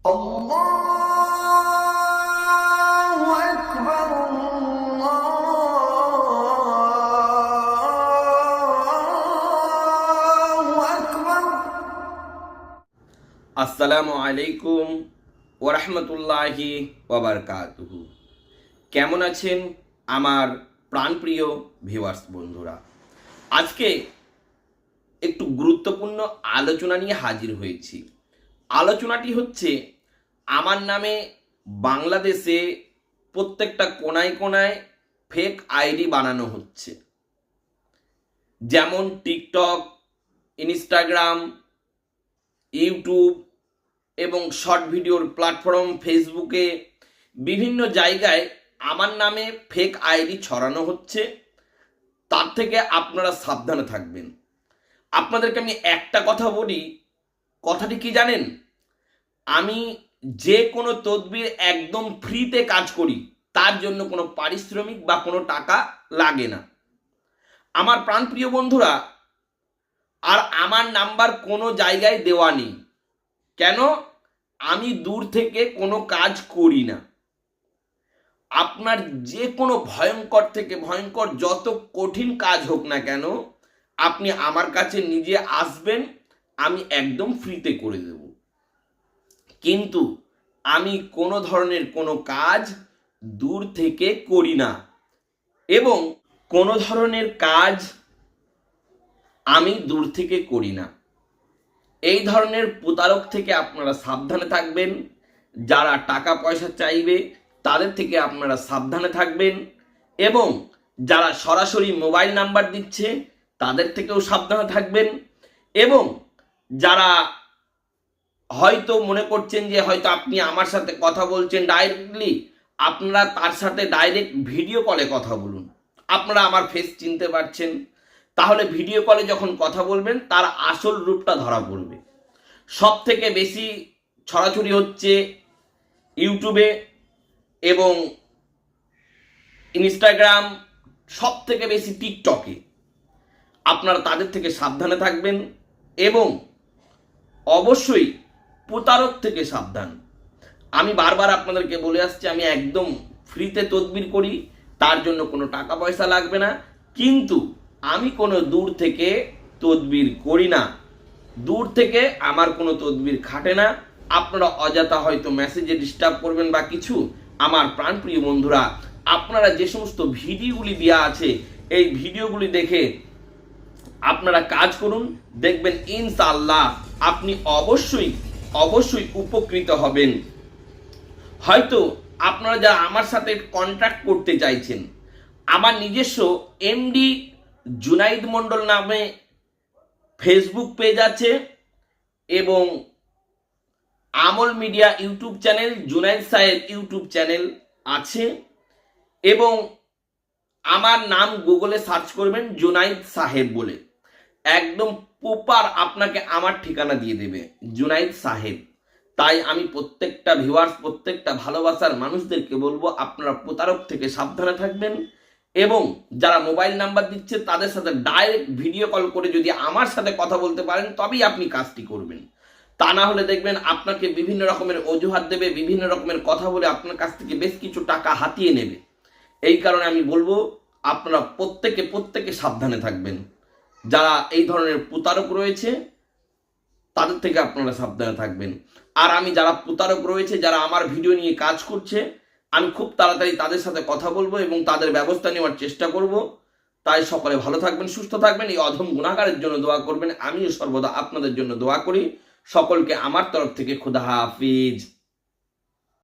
আসসালামু আলাইকুম ওরহমতুল্লাহি ওবরকাতুহু কেমন আছেন আমার প্রাণপ্রিয় ভিউয়ার্স বন্ধুরা? আজকে একটু গুরুত্বপূর্ণ আলোচনা নিয়ে হাজির হয়েছি। আলোচনাটি হচ্ছে আমার নামে বাংলাদেশে প্রত্যেকটা কোনায় কোনায় ফেক আইডি বানানো হচ্ছে। যেমন টিকটক ইনস্টাগ্রাম ইউটিউব এবং শর্ট ভিডিওর প্ল্যাটফর্ম ফেসবুকে বিভিন্ন জায়গায় আমার নামে ফেক আইডি ছড়ানো হচ্ছে। তার থেকে আপনারা সাবধানে থাকবেন। আপনাদেরকে আমি একটা কথা বলি। কথাটি কি জানেন? আমি যে কোনো তদবির একদম ফ্রিতে কাজ করি, তার জন্য কোনো পারিশ্রমিক বা কোনো টাকা লাগে না। আমার প্রাণপ্রিয় বন্ধুরা, আর আমার নাম্বার কোনো জায়গায় দেওয়া নেই। কেন? আমি দূর থেকে কোনো কাজ করি না। আপনার যে কোনো ভয়ঙ্কর থেকে ভয়ঙ্কর, যত কঠিন কাজ হোক না কেন, আপনি আমার কাছে নিজে আসবেন, আমি একদম ফ্রিতে করে দেব। কিন্তু আমি কোনো ধরনের কোনো কাজ দূর থেকে করি না। এবং কোনো ধরনের কাজ আমি দূর থেকে করি না। এই ধরনের প্রতারক থেকে আপনারা সাবধানে থাকবেন। যারা টাকা পয়সা চাইবে, তাদের থেকে আপনারা সাবধানে থাকবেন। এবং যারা সরাসরি মোবাইল নাম্বার দিচ্ছে, তাদের থেকেও সাবধানে থাকবেন। এবং যারা হয়তো মনে করছেন যে হয়তো আপনি আমার সাথে কথা বলছেন ডাইরেক্টলি আপনারা তার সাথে ডাইরেক্ট ভিডিও কলে কথা বলুন। আপনারা আমার ফেস চিনতে পারছেন। তাহলে ভিডিও কলে যখন কথা বলবেন, তার আসল রূপটা ধরা পড়বে। সব থেকে বেশি ছড়াছড়ি হচ্ছে ইউটিউবে এবং ইনস্টাগ্রাম সব থেকে বেশি টিকটকে আপনারা তাদের থেকে সাবধানে থাকবেন এবং অবশ্যই প্রতারক থেকে সাবধান। আমি বারবার আপনাদেরকে বলে আসছি, আমি একদম ফ্রিতে তদবির করি, তার জন্য কোনো টাকা পয়সা লাগবে না। কিন্তু আমি কোনো দূর থেকে তদবির করি না। দূর থেকে আমার কোনো তদবির খাটে না। আপনারা অযথা হয়তো মেসেজে ডিস্টার্ব করবেন বা কিছু। আমার প্রাণপ্রিয় বন্ধুরা, আপনারা যে সমস্ত ভিডিওগুলি দেওয়া আছে, এই ভিডিওগুলি দেখে আপনারা কাজ করুন। দেখবেন ইনশাআল্লাহ আপনি অবশ্যই অবশ্যই উপকৃত হবেন। হয়তো আপনারা যারা আমার সাথে কন্ট্রাক্ট করতে চাইছেন, আমার নিজস্ব এমডি জুনাইদ মণ্ডল নামে ফেসবুক পেজ আছে এবং আমল মিডিয়া ইউটিউব চ্যানেল, জুনাইদ সাহেব ইউটিউব চ্যানেল আছে এবং আমার নাম গুগলে সার্চ করবেন, জুনাইদ সাহেব বলে। একদম প্রপার আপনাকে আমার ঠিকানা দিয়ে দেবে, জুনাইদ সাহেব। তাই আমি প্রত্যেকটা ভিউয়ার্স প্রত্যেকটা ভালোবাসার মানুষদেরকে বলব, আপনারা প্রতারক থেকে সাবধানে থাকবেন এবং যারা মোবাইল নাম্বার দিচ্ছে, তাদের সাথে ডাইরেক্ট ভিডিও কল করে যদি আমার সাথে কথা বলতে পারেন, তবেই আপনি কাজটি করবেন। তা না হলে দেখবেন আপনাকে বিভিন্ন রকমের অজুহাত দেবে, বিভিন্ন রকমের কথা বলে আপনার কাছ থেকে বেশ কিছু টাকা হাতিয়ে নেবে। এই কারণে আমি বলব, আপনারা প্রত্যেকে প্রত্যেকে সাবধানে থাকবেন। যারা এই ধরনের প্রতারক রয়েছে, তাদের থেকে আপনারা সাবধানে থাকবেন। আর আমি যারা প্রতারক রয়েছে, যারা আমার ভিডিও নিয়ে কাজ করছে, আমি খুব তাড়াতাড়ি তাদের সাথে কথা বলব এবং তাদের ব্যবস্থা নেওয়ার চেষ্টা করব। তাই সকলে ভালো থাকবেন, সুস্থ থাকবেন, এই অধম গুণাগারের জন্য দোয়া করবেন। আমিও সর্বদা আপনাদের জন্য দোয়া করি। সকলকে আমার তরফ থেকে খুদা হাফিজ।